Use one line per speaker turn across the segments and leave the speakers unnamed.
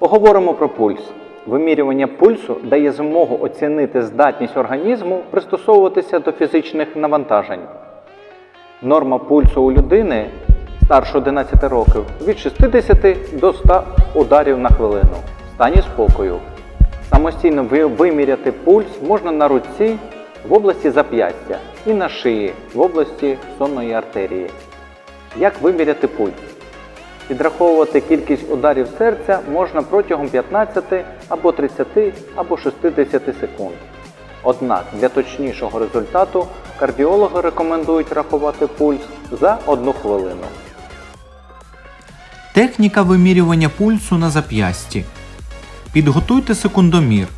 Поговоримо про пульс. Вимірювання пульсу дає змогу оцінити здатність організму пристосовуватися до фізичних навантажень. Норма пульсу у людини старше 11 років від 60 до 100 ударів на хвилину в стані спокою. Самостійно виміряти пульс можна на руці в області зап'ястя і на шиї в області сонної артерії. Як виміряти пульс? Підраховувати кількість ударів серця можна протягом 15 або 30 або 60 секунд. Однак для точнішого результату кардіологи рекомендують рахувати пульс за 1 хвилину.
Техніка вимірювання пульсу на зап'ясті. Підготуйте секундомір.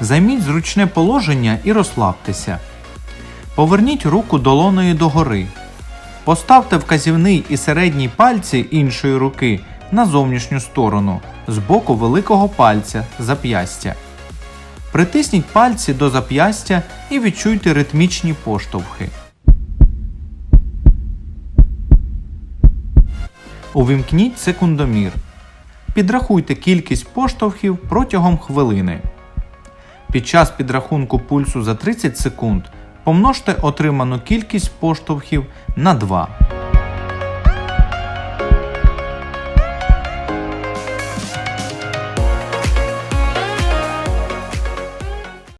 Займіть зручне положення і розслабтеся. Поверніть руку долоною догори. Поставте вказівний і середній пальці іншої руки на зовнішню сторону з боку великого пальця зап'ястя. Притисніть пальці до зап'ястя і відчуйте ритмічні поштовхи. Увімкніть секундомір. Підрахуйте кількість поштовхів протягом хвилини. Під час підрахунку пульсу за 30 секунд помножте отриману кількість поштовхів на 2.